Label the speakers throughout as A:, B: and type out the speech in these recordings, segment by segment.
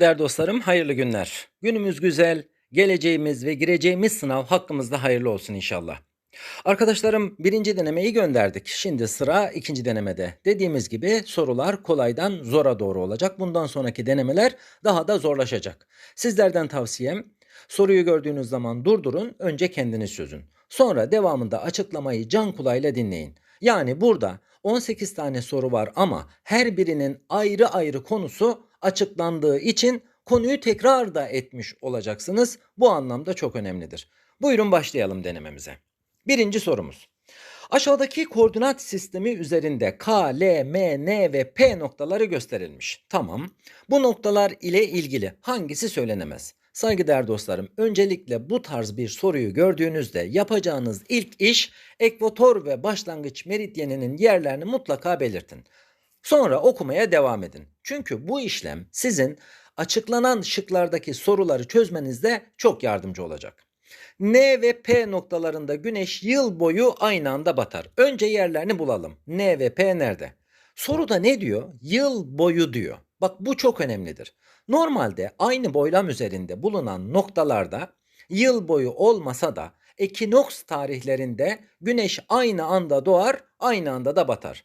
A: Değerli dostlarım hayırlı günler. Günümüz güzel, geleceğimiz ve gireceğimiz sınav hakkımızda hayırlı olsun inşallah. Arkadaşlarım birinci denemeyi gönderdik. Şimdi sıra ikinci denemede. Dediğimiz gibi sorular kolaydan zora doğru olacak. Bundan sonraki denemeler daha da zorlaşacak. Sizlerden tavsiyem soruyu gördüğünüz zaman durdurun, önce kendiniz çözün. Sonra devamında açıklamayı can kulağıyla dinleyin. Yani burada 18 tane soru var ama her birinin ayrı ayrı konusu açıklandığı için konuyu tekrar da etmiş olacaksınız. Bu anlamda çok önemlidir. Buyurun başlayalım denememize. Birinci sorumuz. Aşağıdaki koordinat sistemi üzerinde K, L, M, N ve P noktaları gösterilmiş. Tamam. Bu noktalar ile ilgili hangisi söylenemez? Saygıdeğer dostlarım, öncelikle bu tarz bir soruyu gördüğünüzde yapacağınız ilk iş ekvator ve başlangıç meridyeninin yerlerini mutlaka belirtin. Sonra okumaya devam edin. Çünkü bu işlem sizin açıklanan şıklardaki soruları çözmenizde çok yardımcı olacak. N ve P noktalarında güneş yıl boyu aynı anda batar. Önce yerlerini bulalım. N ve P nerede? Soruda ne diyor? Yıl boyu diyor. Bak bu çok önemlidir. Normalde aynı boylam üzerinde bulunan noktalarda yıl boyu olmasa da ekinoks tarihlerinde güneş aynı anda doğar, aynı anda da batar.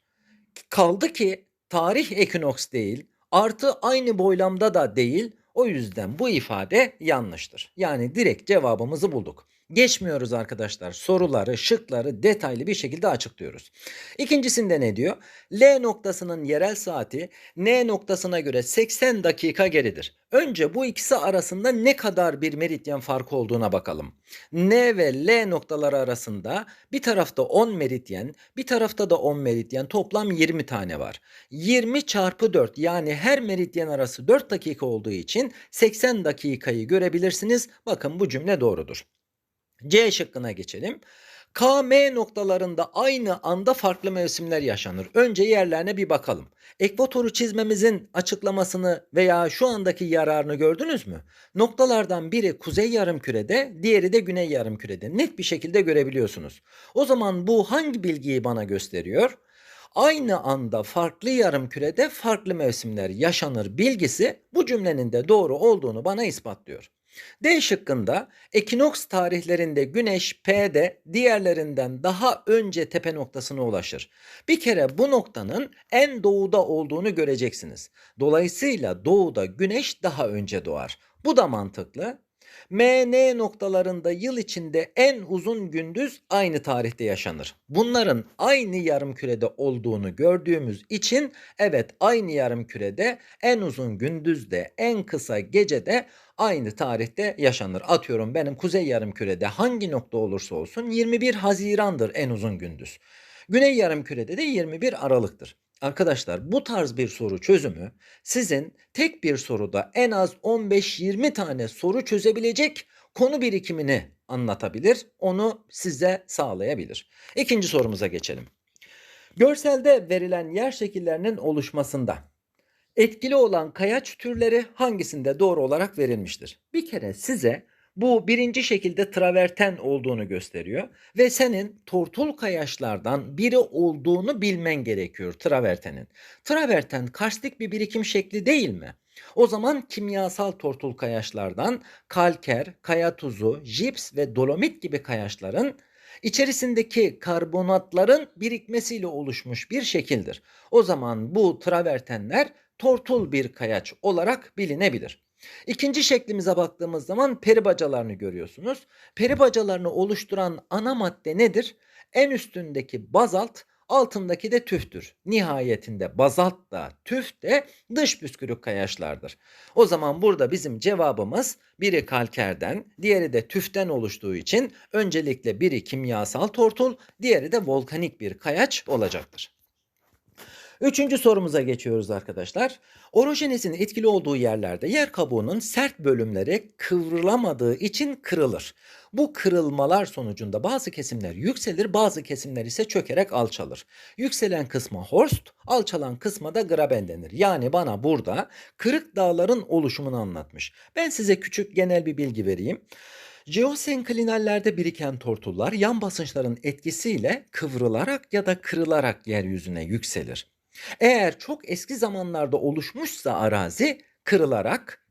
A: Kaldı ki tarih ekinoks değil, artı aynı boylamda da değil. O yüzden bu ifade yanlıştır. Yani direkt cevabımızı bulduk. Geçmiyoruz arkadaşlar. Soruları, şıkları detaylı bir şekilde açıklıyoruz. İkincisinde ne diyor? L noktasının yerel saati N noktasına göre 80 dakika geridir. Önce bu ikisi arasında ne kadar bir meridyen farkı olduğuna bakalım. N ve L noktaları arasında bir tarafta 10 meridyen, bir tarafta da 10 meridyen toplam 20 tane var. 20 çarpı 4 yani her meridyen arası 4 dakika olduğu için 80 dakikayı görebilirsiniz. Bakın bu cümle doğrudur. C şıkkına geçelim. K, M noktalarında aynı anda farklı mevsimler yaşanır. Önce yerlerine bir bakalım. Ekvatoru çizmemizin açıklamasını veya şu andaki yararını gördünüz mü? Noktalardan biri kuzey yarımkürede, diğeri de güney yarımkürede. Net bir şekilde görebiliyorsunuz. O zaman bu hangi bilgiyi bana gösteriyor? Aynı anda farklı yarımkürede farklı mevsimler yaşanır bilgisi bu cümlenin de doğru olduğunu bana ispatlıyor. D şıkkında ekinoks tarihlerinde güneş P'de diğerlerinden daha önce tepe noktasına ulaşır. Bir kere bu noktanın en doğuda olduğunu göreceksiniz. Dolayısıyla doğuda güneş daha önce doğar. Bu da mantıklı. MN noktalarında yıl içinde en uzun gündüz aynı tarihte yaşanır. Bunların aynı yarım kürede olduğunu gördüğümüz için evet aynı yarım kürede en uzun gündüzde en kısa gecede aynı tarihte yaşanır. Atıyorum benim kuzey yarım kürede hangi nokta olursa olsun 21 Haziran'dır en uzun gündüz. Güney yarım kürede de 21 Aralık'tır. Arkadaşlar bu tarz bir soru çözümü sizin tek bir soruda en az 15-20 tane soru çözebilecek konu birikimini anlatabilir. Onu size sağlayabilir. İkinci sorumuza geçelim. Görselde verilen yer şekillerinin oluşmasında etkili olan kayaç türleri hangisinde doğru olarak verilmiştir? Bir kere size bu birinci şekilde traverten olduğunu gösteriyor ve senin tortul kayaçlardan biri olduğunu bilmen gerekiyor travertenin. Traverten karstik bir birikim şekli değil mi? O zaman kimyasal tortul kayaçlardan kalker, kaya tuzu, jips ve dolomit gibi kayaçların içerisindeki karbonatların birikmesiyle oluşmuş bir şekildir. O zaman bu travertenler tortul bir kayaç olarak bilinebilir. İkinci şeklimize baktığımız zaman peri bacalarını görüyorsunuz. Peri bacalarını oluşturan ana madde nedir? En üstündeki bazalt, altındaki de tüftür. Nihayetinde bazalt da tüf de dış püskürük kayaçlardır. O zaman burada bizim cevabımız biri kalkerden, diğeri de tüften oluştuğu için öncelikle biri kimyasal tortul, diğeri de volkanik bir kayaç olacaktır. Üçüncü sorumuza geçiyoruz arkadaşlar. Orojenezin etkili olduğu yerlerde yer kabuğunun sert bölümleri kıvrılamadığı için kırılır. Bu kırılmalar sonucunda bazı kesimler yükselir, bazı kesimler ise çökerek alçalır. Yükselen kısma Horst, alçalan kısma da Graben denir. Yani bana burada kırık dağların oluşumunu anlatmış. Ben size küçük genel bir bilgi vereyim. Jeosenklinallerde biriken tortullar yan basınçların etkisiyle kıvrılarak ya da kırılarak yeryüzüne yükselir. Eğer çok eski zamanlarda oluşmuşsa arazi kırılarak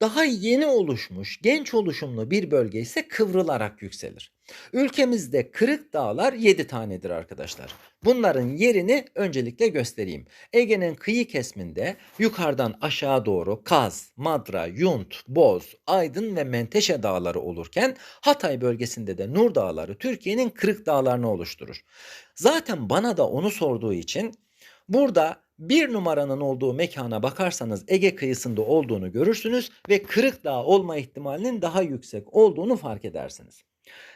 A: Daha yeni oluşmuş, genç oluşumlu bir bölge ise kıvrılarak yükselir. Ülkemizde kırık dağlar 7 tanedir arkadaşlar. Bunların yerini öncelikle göstereyim. Ege'nin kıyı kesiminde yukarıdan aşağı doğru Kaz, Madra, Yunt, Boz, Aydın ve Menteşe dağları olurken Hatay bölgesinde de Nur dağları Türkiye'nin kırık dağlarını oluşturur. Zaten bana da onu sorduğu için burada bir numaranın olduğu mekana bakarsanız Ege kıyısında olduğunu görürsünüz ve kırık dağ olma ihtimalinin daha yüksek olduğunu fark edersiniz.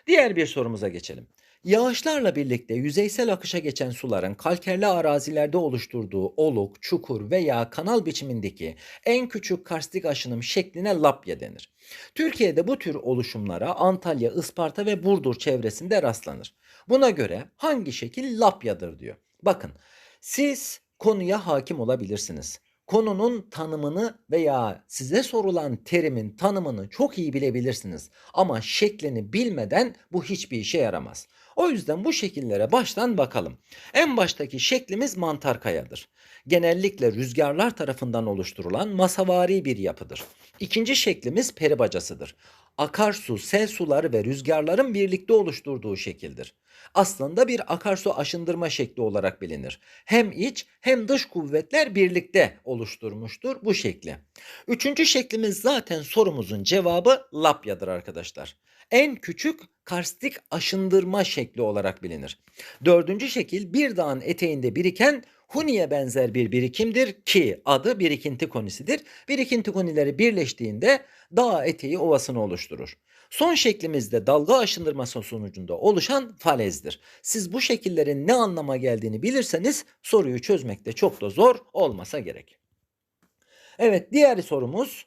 A: Diğer bir sorumuza geçelim. Yağışlarla birlikte yüzeysel akışa geçen suların kalkerli arazilerde oluşturduğu oluk, çukur veya kanal biçimindeki en küçük karstik aşınım şekline lapya denir. Türkiye'de bu tür oluşumlara Antalya, Isparta ve Burdur çevresinde rastlanır. Buna göre hangi şekil lapyadır diyor. Bakın siz konuya hakim olabilirsiniz. Konunun tanımını veya size sorulan terimin tanımını çok iyi bilebilirsiniz. Ama şeklini bilmeden bu hiçbir işe yaramaz. O yüzden bu şekillere baştan bakalım. En baştaki şeklimiz mantar kayadır. Genellikle rüzgarlar tarafından oluşturulan masavari bir yapıdır. İkinci şeklimiz peri bacasıdır. Akarsu, sel suları ve rüzgarların birlikte oluşturduğu şekildir. Aslında bir akarsu aşındırma şekli olarak bilinir. Hem iç hem dış kuvvetler birlikte oluşturmuştur bu şekli. Üçüncü şeklimiz zaten sorumuzun cevabı lapyadır arkadaşlar en küçük karstik aşındırma şekli olarak bilinir. Dördüncü şekil bir dağın eteğinde biriken Huni'ye benzer bir birikimdir ki adı birikinti konisidir. Birikinti konileri birleştiğinde dağ eteği ovasını oluşturur. Son şeklimizde dalga aşındırması sonucunda oluşan falezdir. Siz bu şekillerin ne anlama geldiğini bilirseniz soruyu çözmekte çok da zor olmasa gerek. Evet diğer sorumuz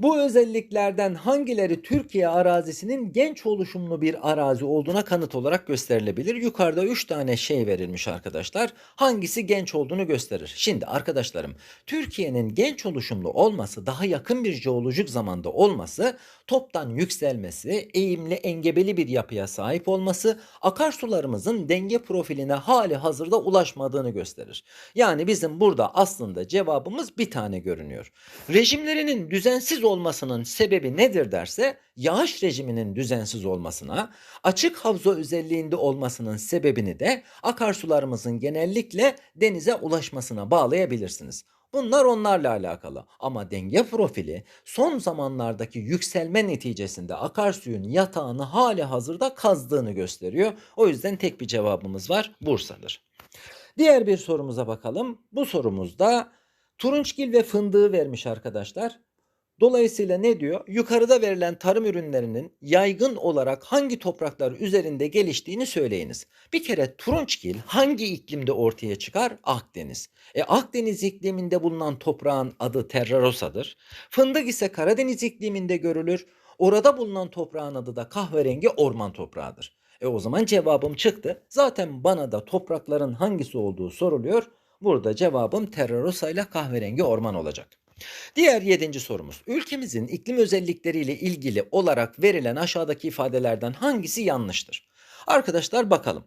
A: bu özelliklerden hangileri Türkiye arazisinin genç oluşumlu bir arazi olduğuna kanıt olarak gösterilebilir? Yukarıda 3 tane şey verilmiş arkadaşlar. Hangisi genç olduğunu gösterir. Şimdi arkadaşlarım Türkiye'nin genç oluşumlu olması daha yakın bir jeolojik zamanda olması toptan yükselmesi, eğimli engebeli bir yapıya sahip olması akarsularımızın denge profiline hali hazırda ulaşmadığını gösterir. Yani bizim burada aslında cevabımız bir tane görünüyor. Rejimlerinin düzensiz olmasının sebebi nedir derse yağış rejiminin düzensiz olmasına, açık havza özelliğinde olmasının sebebini de akarsularımızın genellikle denize ulaşmasına bağlayabilirsiniz. Bunlar onlarla alakalı ama denge profili son zamanlardaki yükselme neticesinde akarsuyun yatağını hali hazırda kazdığını gösteriyor. O yüzden tek bir cevabımız var Bursa'dır. Diğer bir sorumuza bakalım. Bu sorumuzda turunçgil ve fındığı vermiş arkadaşlar. Dolayısıyla ne diyor? Yukarıda verilen tarım ürünlerinin yaygın olarak hangi topraklar üzerinde geliştiğini söyleyiniz. Bir kere turunçgil hangi iklimde ortaya çıkar? Akdeniz. E Akdeniz ikliminde bulunan toprağın adı Terrarosa'dır. Fındık ise Karadeniz ikliminde görülür. Orada bulunan toprağın adı da kahverengi orman toprağıdır. E o zaman cevabım çıktı. Zaten bana da toprakların hangisi olduğu soruluyor. Burada cevabım Terrarosa ile kahverengi orman olacak. Diğer yedinci sorumuz. Ülkemizin iklim özellikleriyle ilgili olarak verilen aşağıdaki ifadelerden hangisi yanlıştır? Arkadaşlar bakalım.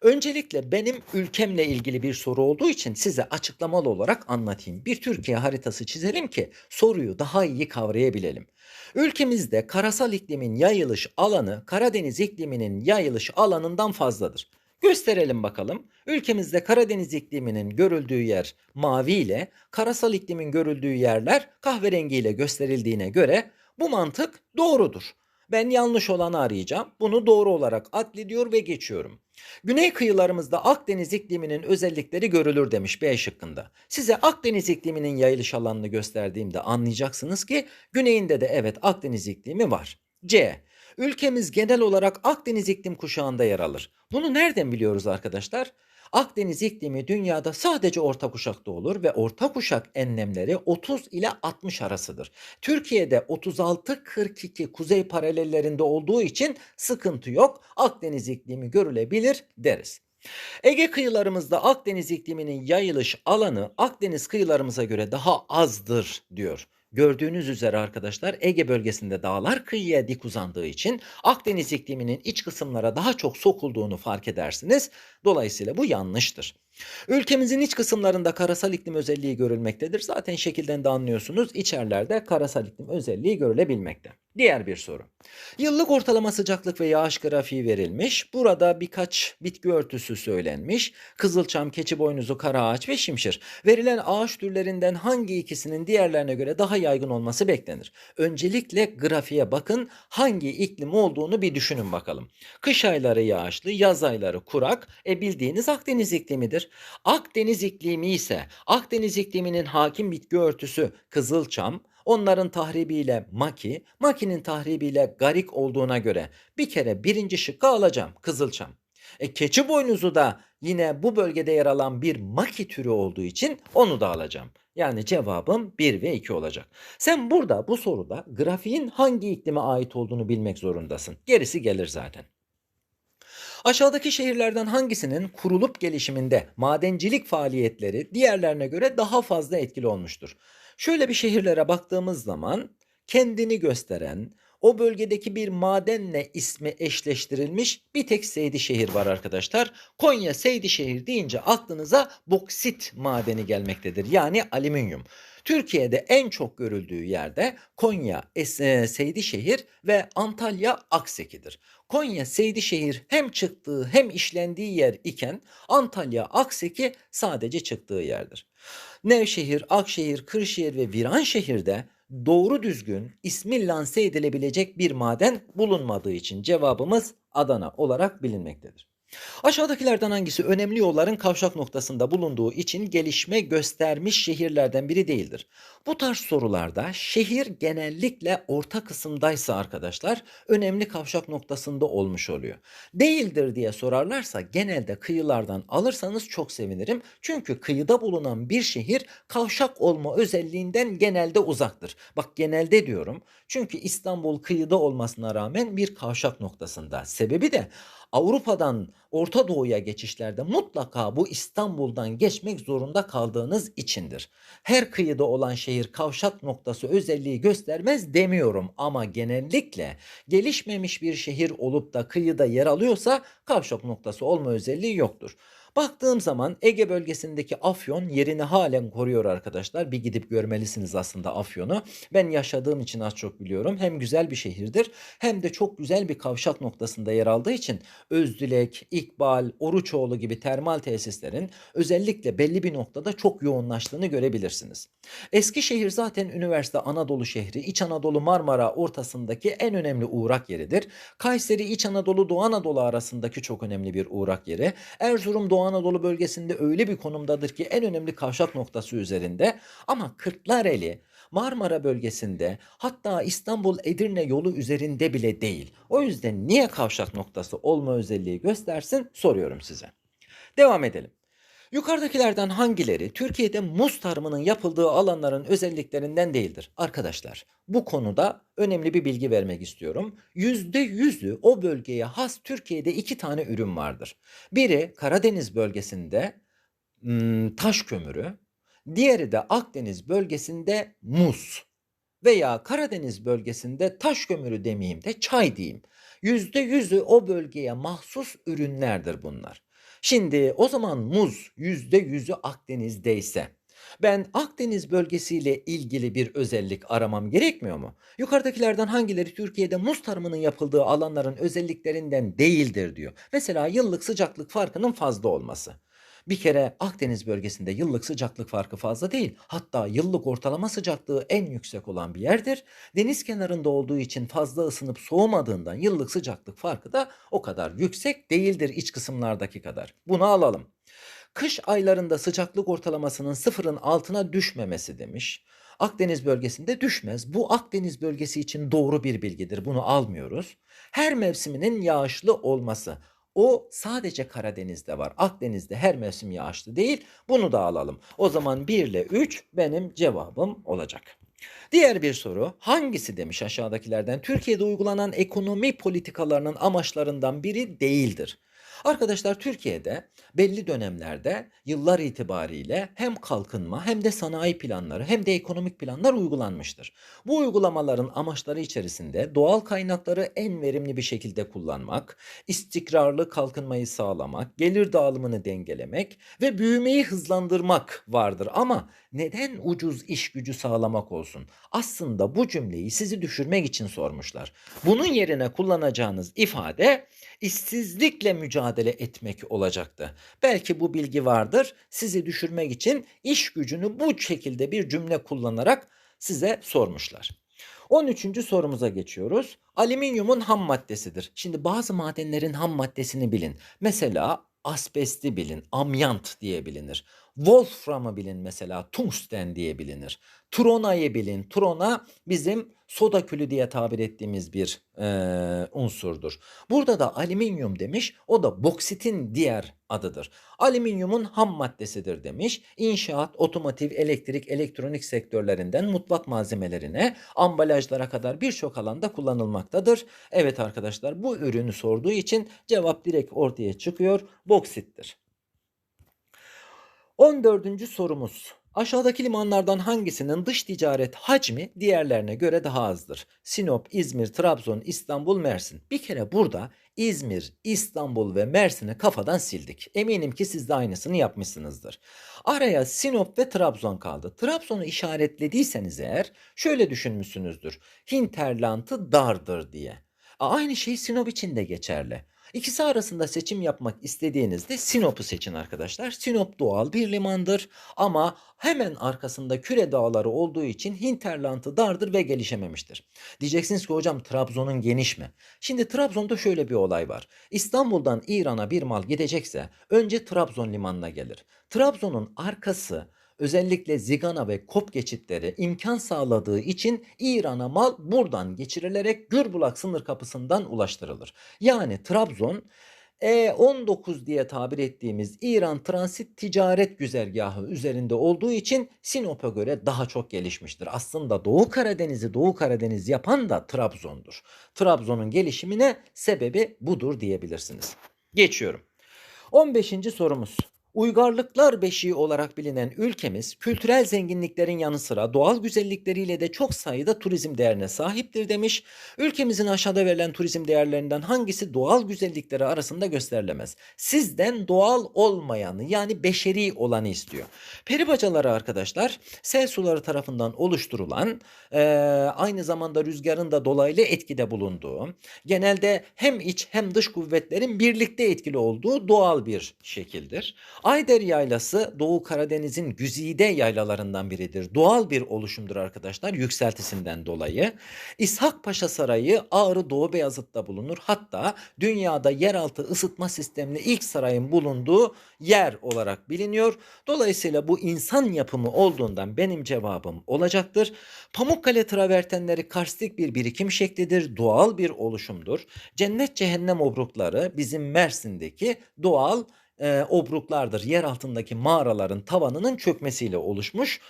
A: Öncelikle benim ülkemle ilgili bir soru olduğu için size açıklamalı olarak anlatayım. Bir Türkiye haritası çizelim ki soruyu daha iyi kavrayabilelim. Ülkemizde karasal iklimin yayılış alanı Karadeniz ikliminin yayılış alanından fazladır. Gösterelim bakalım. Ülkemizde Karadeniz ikliminin görüldüğü yer mavi ile karasal iklimin görüldüğü yerler kahverengi ile gösterildiğine göre bu mantık doğrudur. Ben yanlış olanı arayacağım. Bunu doğru olarak addediyor ve geçiyorum. Güney kıyılarımızda Akdeniz ikliminin özellikleri görülür demiş B şıkkında. Size Akdeniz ikliminin yayılış alanını gösterdiğimde anlayacaksınız ki güneyinde de evet Akdeniz iklimi var. C. Ülkemiz genel olarak Akdeniz iklim kuşağında yer alır. Bunu nereden biliyoruz arkadaşlar? Akdeniz iklimi dünyada sadece orta kuşakta olur ve orta kuşak enlemleri 30 ile 60 arasıdır. Türkiye'de 36-42 kuzey paralellerinde olduğu için sıkıntı yok. Akdeniz iklimi görülebilir deriz. Ege kıyılarımızda Akdeniz ikliminin yayılış alanı Akdeniz kıyılarımıza göre daha azdır diyor. Gördüğünüz üzere arkadaşlar Ege bölgesinde dağlar kıyıya dik uzandığı için Akdeniz ikliminin iç kısımlara daha çok sokulduğunu fark edersiniz. Dolayısıyla bu yanlıştır. Ülkemizin iç kısımlarında karasal iklim özelliği görülmektedir. Zaten şekilden de anlıyorsunuz. İçerlerde karasal iklim özelliği görülebilmekte. Diğer bir soru. Yıllık ortalama sıcaklık ve yağış grafiği verilmiş. Burada birkaç bitki örtüsü söylenmiş. Kızılçam, keçiboynuzu, karaağaç ve şimşir. Verilen ağaç türlerinden hangi ikisinin diğerlerine göre daha yaygın olması beklenir? Öncelikle grafiğe bakın. Hangi iklim olduğunu bir düşünün bakalım. Kış ayları yağışlı, yaz ayları kurak. E bildiğiniz Akdeniz iklimidir. Akdeniz iklimi ise Akdeniz ikliminin hakim bitki örtüsü kızılçam, onların tahribiyle maki, makinin tahribiyle garik olduğuna göre bir kere birinci şıkkı alacağım kızılçam. E, keçi boynuzu da yine bu bölgede yer alan bir maki türü olduğu için onu da alacağım. Yani cevabım 1 ve 2 olacak. Sen burada bu soruda grafiğin hangi iklime ait olduğunu bilmek zorundasın. Gerisi gelir zaten. Aşağıdaki şehirlerden hangisinin kurulup gelişiminde madencilik faaliyetleri diğerlerine göre daha fazla etkili olmuştur? Şöyle bir şehirlere baktığımız zaman kendini gösteren, o bölgedeki bir madenle ismi eşleştirilmiş bir tek Seydişehir var arkadaşlar. Konya Seydişehir deyince aklınıza boksit madeni gelmektedir. Yani alüminyum. Türkiye'de en çok görüldüğü yerde Konya, e, Seydişehir ve Antalya Akseki'dir. Konya Seydişehir hem çıktığı hem işlendiği yer iken Antalya Akseki sadece çıktığı yerdir. Nevşehir, Akşehir, Kırşehir ve Viranşehir'de doğru düzgün ismi lanse edilebilecek bir maden bulunmadığı için cevabımız Adana olarak bilinmektedir. Aşağıdakilerden hangisi önemli yolların kavşak noktasında bulunduğu için gelişme göstermiş şehirlerden biri değildir? Bu tarz sorularda şehir genellikle orta kısımdaysa arkadaşlar önemli kavşak noktasında olmuş oluyor. Değildir diye sorarlarsa genelde kıyılardan alırsanız çok sevinirim. Çünkü kıyıda bulunan bir şehir kavşak olma özelliğinden genelde uzaktır. Bak genelde diyorum. Çünkü İstanbul kıyıda olmasına rağmen bir kavşak noktasında. Sebebi de Avrupa'dan Orta Doğu'ya geçişlerde mutlaka bu İstanbul'dan geçmek zorunda kaldığınız içindir. Her kıyıda olan şehir kavşak noktası özelliği göstermez demiyorum ama genellikle gelişmemiş bir şehir olup da kıyıda yer alıyorsa kavşak noktası olma özelliği yoktur. Baktığım zaman Ege bölgesindeki Afyon yerini halen koruyor arkadaşlar. Bir gidip görmelisiniz aslında Afyon'u. Ben yaşadığım için az çok biliyorum. Hem güzel bir şehirdir hem de çok güzel bir kavşak noktasında yer aldığı için Özdilek, İkbal, Oruçoğlu gibi termal tesislerin özellikle belli bir noktada çok yoğunlaştığını görebilirsiniz. Eskişehir zaten üniversite Anadolu şehri, İç Anadolu Marmara ortasındaki en önemli uğrak yeridir. Kayseri İç Anadolu Doğu Anadolu arasındaki çok önemli bir uğrak yeri. Erzurum Doğu Anadolu bölgesinde öyle bir konumdadır ki en önemli kavşak noktası üzerinde ama Kırklareli Marmara bölgesinde hatta İstanbul Edirne yolu üzerinde bile değil. O yüzden niye kavşak noktası olma özelliği göstersin soruyorum size. Devam edelim. Yukarıdakilerden hangileri Türkiye'de muz tarımının yapıldığı alanların özelliklerinden değildir? Arkadaşlar bu konuda önemli bir bilgi vermek istiyorum. %100'ü o bölgeye has Türkiye'de iki tane ürün vardır. Biri Karadeniz bölgesinde hmm, taş kömürü, diğeri de Akdeniz bölgesinde muz veya Karadeniz bölgesinde taş kömürü demeyeyim de çay diyeyim. %100'ü o bölgeye mahsus ürünlerdir bunlar. Şimdi o zaman muz %100'ü Akdeniz'deyse ben Akdeniz bölgesiyle ilgili bir özellik aramam gerekmiyor mu? Yukarıdakilerden hangileri Türkiye'de muz tarımının yapıldığı alanların özelliklerinden değildir diyor. Mesela yıllık sıcaklık farkının fazla olması. Bir kere Akdeniz bölgesinde yıllık sıcaklık farkı fazla değil. Hatta yıllık ortalama sıcaklığı en yüksek olan bir yerdir. Deniz kenarında olduğu için fazla ısınıp soğumadığından yıllık sıcaklık farkı da o kadar yüksek değildir iç kısımlardaki kadar. Bunu alalım. Kış aylarında sıcaklık ortalamasının sıfırın altına düşmemesi demiş. Akdeniz bölgesinde düşmez. Bu Akdeniz bölgesi için doğru bir bilgidir. Bunu almıyoruz. Her mevsiminin yağışlı olması. O sadece Karadeniz'de var. Akdeniz'de her mevsim yağışlı değil. Bunu da alalım. O zaman 1 ile 3 benim cevabım olacak. Diğer bir soru hangisi demiş aşağıdakilerden Türkiye'de uygulanan ekonomi politikalarının amaçlarından biri değildir? Arkadaşlar Türkiye'de belli dönemlerde yıllar itibariyle hem kalkınma hem de sanayi planları hem de ekonomik planlar uygulanmıştır. Bu uygulamaların amaçları içerisinde doğal kaynakları en verimli bir şekilde kullanmak, istikrarlı kalkınmayı sağlamak, gelir dağılımını dengelemek ve büyümeyi hızlandırmak vardır. Ama neden ucuz iş gücü sağlamak olsun? Aslında bu cümleyi sizi düşürmek için sormuşlar. Bunun yerine kullanacağınız ifade işsizlikle mücadele etmek olacaktı. Belki bu bilgi vardır. Sizi düşürmek için iş gücünü bu şekilde bir cümle kullanarak size sormuşlar. 13. sorumuza geçiyoruz. Alüminyumun ham maddesidir. Şimdi bazı madenlerin ham maddesini bilin. Mesela asbesti bilin, amyant diye bilinir. Wolfram'ı bilin mesela, tungsten diye bilinir. Trona'yı bilin. Trona bizim soda külü diye tabir ettiğimiz bir e, unsurdur. Burada da alüminyum demiş. O da boksitin diğer adıdır. Alüminyumun ham maddesidir demiş. İnşaat, otomotiv, elektrik, elektronik sektörlerinden mutfak malzemelerine, ambalajlara kadar birçok alanda kullanılmaktadır. Evet arkadaşlar bu ürünü sorduğu için cevap direkt ortaya çıkıyor. Boksittir. 14. sorumuz. Aşağıdaki limanlardan hangisinin dış ticaret hacmi diğerlerine göre daha azdır? Sinop, İzmir, Trabzon, İstanbul, Mersin. Bir kere burada İzmir, İstanbul ve Mersin'i kafadan sildik. Eminim ki siz de aynısını yapmışsınızdır. Araya Sinop ve Trabzon kaldı. Trabzon'u işaretlediyseniz eğer şöyle düşünmüşsünüzdür. Hinterland'ı dardır diye. Aynı şey Sinop için de geçerli. İkisi arasında seçim yapmak istediğinizde Sinop'u seçin arkadaşlar. Sinop doğal bir limandır ama hemen arkasında küre dağları olduğu için hinterlandı dardır ve gelişememiştir. Diyeceksiniz ki hocam Trabzon'un geniş mi? Şimdi Trabzon'da şöyle bir olay var. İstanbul'dan İran'a bir mal gidecekse önce Trabzon limanına gelir. Trabzon'un arkası özellikle Zigana ve Kop geçitleri imkan sağladığı için İran'a mal buradan geçirilerek Gürbulak sınır kapısından ulaştırılır. Yani Trabzon E19 diye tabir ettiğimiz İran transit ticaret güzergahı üzerinde olduğu için Sinop'a göre daha çok gelişmiştir. Aslında Doğu Karadeniz'i Doğu Karadeniz yapan da Trabzon'dur. Trabzon'un gelişimine sebebi budur diyebilirsiniz. Geçiyorum. 15. sorumuz. Uygarlıklar beşiği olarak bilinen ülkemiz kültürel zenginliklerin yanı sıra doğal güzellikleriyle de çok sayıda turizm değerine sahiptir demiş. Ülkemizin aşağıda verilen turizm değerlerinden hangisi doğal güzellikleri arasında gösterilemez? Sizden doğal olmayanı yani beşeri olanı istiyor. Peri bacaları arkadaşlar sel suları tarafından oluşturulan e, aynı zamanda rüzgarın da dolaylı etkide bulunduğu genelde hem iç hem dış kuvvetlerin birlikte etkili olduğu doğal bir şekildir. Ayder Yaylası Doğu Karadeniz'in güzide yaylalarından biridir. Doğal bir oluşumdur arkadaşlar yükseltisinden dolayı. İshak Paşa Sarayı Ağrı Doğu Beyazıt'ta bulunur. Hatta dünyada yeraltı ısıtma sistemli ilk sarayın bulunduğu yer olarak biliniyor. Dolayısıyla bu insan yapımı olduğundan benim cevabım olacaktır. Pamukkale travertenleri karstik bir birikim şeklidir. Doğal bir oluşumdur. Cennet cehennem obrukları bizim Mersin'deki doğal e, obruklardır. Yer altındaki mağaraların tavanının çökmesiyle oluşmuş.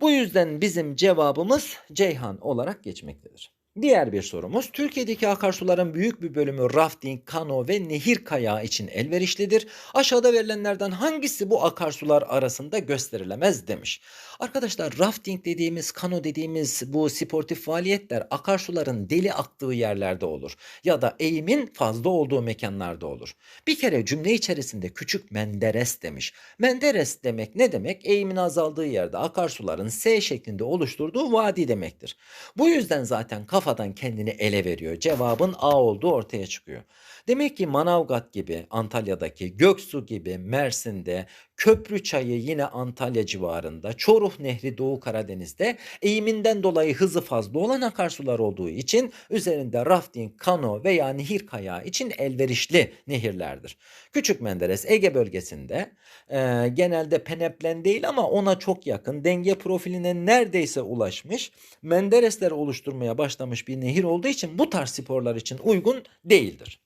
A: Bu yüzden bizim cevabımız Ceyhan olarak geçmektedir. Diğer bir sorumuz Türkiye'deki akarsuların büyük bir bölümü rafting, kano ve nehir kayağı için elverişlidir. Aşağıda verilenlerden hangisi bu akarsular arasında gösterilemez demiş. Arkadaşlar rafting dediğimiz, kano dediğimiz bu sportif faaliyetler akarsuların deli aktığı yerlerde olur. Ya da eğimin fazla olduğu mekanlarda olur. Bir kere cümle içerisinde küçük Menderes demiş. Menderes demek ne demek? Eğimin azaldığı yerde akarsuların S şeklinde oluşturduğu vadi demektir. Bu yüzden zaten kafadan kendini ele veriyor. Cevabın A olduğu ortaya çıkıyor. Demek ki Manavgat gibi Antalya'daki, Göksu gibi Mersin'de, Köprü Çayı yine Antalya civarında, Çoruh Nehri Doğu Karadeniz'de eğiminden dolayı hızı fazla olan akarsular olduğu için üzerinde rafting, kano veya nehir kayağı için elverişli nehirlerdir. Küçük Menderes Ege bölgesinde e, genelde peneplen değil ama ona çok yakın denge profiline neredeyse ulaşmış Menderesler oluşturmaya başlamış bir nehir olduğu için bu tarz sporlar için uygun değildir.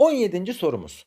A: 17. sorumuz.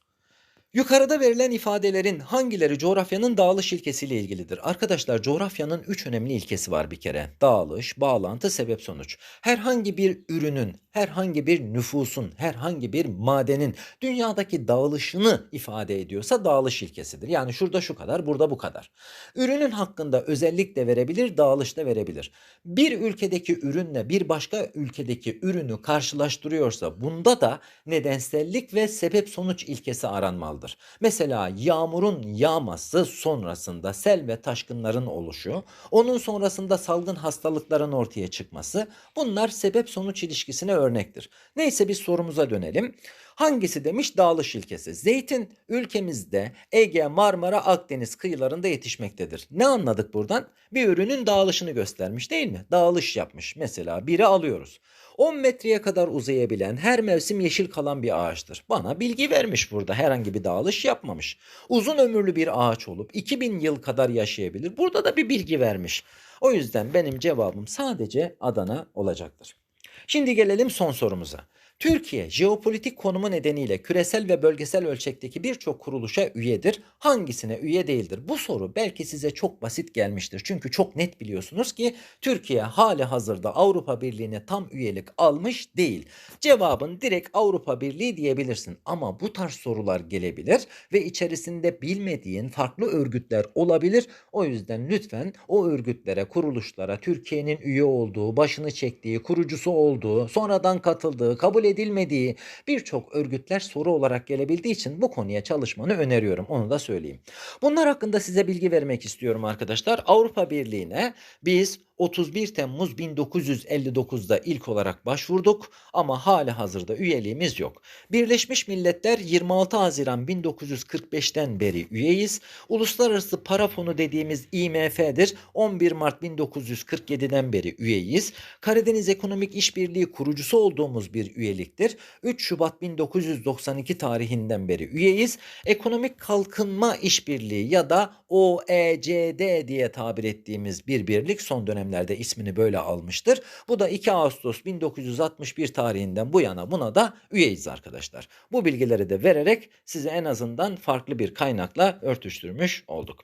A: Yukarıda verilen ifadelerin hangileri coğrafyanın dağılış ilkesiyle ilgilidir? Arkadaşlar coğrafyanın 3 önemli ilkesi var bir kere. Dağılış, bağlantı, sebep sonuç. Herhangi bir ürünün herhangi bir nüfusun, herhangi bir madenin dünyadaki dağılışını ifade ediyorsa dağılış ilkesidir. Yani şurada şu kadar, burada bu kadar. Ürünün hakkında özellik de verebilir, dağılış da verebilir. Bir ülkedeki ürünle bir başka ülkedeki ürünü karşılaştırıyorsa bunda da nedensellik ve sebep sonuç ilkesi aranmalıdır. Mesela yağmurun yağması sonrasında sel ve taşkınların oluşu, onun sonrasında salgın hastalıkların ortaya çıkması bunlar sebep sonuç ilişkisine örnektir. Neyse biz sorumuza dönelim. Hangisi demiş dağılış ilkesi? Zeytin ülkemizde Ege, Marmara, Akdeniz kıyılarında yetişmektedir. Ne anladık buradan? Bir ürünün dağılışını göstermiş değil mi? Dağılış yapmış. Mesela biri alıyoruz. 10 metreye kadar uzayabilen, her mevsim yeşil kalan bir ağaçtır. Bana bilgi vermiş burada. Herhangi bir dağılış yapmamış. Uzun ömürlü bir ağaç olup 2000 yıl kadar yaşayabilir. Burada da bir bilgi vermiş. O yüzden benim cevabım sadece Adana olacaktır. Şimdi gelelim son sorumuza. Türkiye jeopolitik konumu nedeniyle küresel ve bölgesel ölçekteki birçok kuruluşa üyedir. Hangisine üye değildir? Bu soru belki size çok basit gelmiştir. Çünkü çok net biliyorsunuz ki Türkiye hali hazırda Avrupa Birliği'ne tam üyelik almış değil. Cevabın direkt Avrupa Birliği diyebilirsin. Ama bu tarz sorular gelebilir ve içerisinde bilmediğin farklı örgütler olabilir. O yüzden lütfen o örgütlere, kuruluşlara Türkiye'nin üye olduğu, başını çektiği, kurucusu olduğu, sonradan katıldığı, kabul edilmediği birçok örgütler soru olarak gelebildiği için bu konuya çalışmanı öneriyorum. Onu da söyleyeyim. Bunlar hakkında size bilgi vermek istiyorum arkadaşlar. Avrupa Birliği'ne biz 31 Temmuz 1959'da ilk olarak başvurduk ama hali hazırda üyeliğimiz yok. Birleşmiş Milletler 26 Haziran 1945'ten beri üyeyiz. Uluslararası Para Fonu dediğimiz IMF'dir. 11 Mart 1947'den beri üyeyiz. Karadeniz Ekonomik İşbirliği kurucusu olduğumuz bir üyeliktir. 3 Şubat 1992 tarihinden beri üyeyiz. Ekonomik Kalkınma İşbirliği ya da OECD diye tabir ettiğimiz bir birlik son dönemlerde ismini böyle almıştır. Bu da 2 Ağustos 1961 tarihinden bu yana buna da üyeyiz arkadaşlar. Bu bilgileri de vererek size en azından farklı bir kaynakla örtüştürmüş olduk.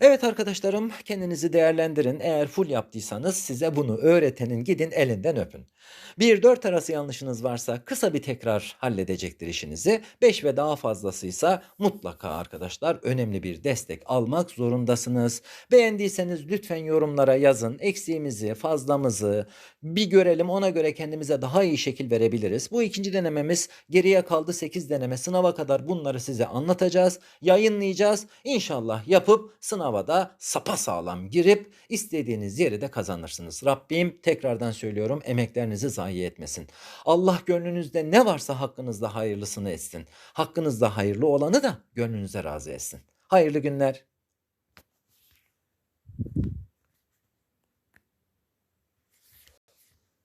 A: Evet arkadaşlarım kendinizi değerlendirin. Eğer full yaptıysanız size bunu öğretenin gidin elinden öpün. 1-4 arası yanlışınız varsa kısa bir tekrar halledecektir işinizi. 5 ve daha fazlasıysa mutlaka arkadaşlar önemli bir destek almak zorundasınız. Beğendiyseniz lütfen yorumlara yazın. Eksiğimizi, fazlamızı bir görelim. Ona göre kendimize daha iyi şekil verebiliriz. Bu ikinci denememiz geriye kaldı 8 deneme. Sınava kadar bunları size anlatacağız. Yayınlayacağız. İnşallah yapıp sınava da sapasağlam girip istediğiniz yeri de kazanırsınız. Rabbim tekrardan söylüyorum emeklerinizi zayi etmesin. Allah gönlünüzde ne varsa hakkınızda hayırlısını etsin. Hakkınızda hayırlı olanı da gönlünüze razı etsin. Hayırlı günler.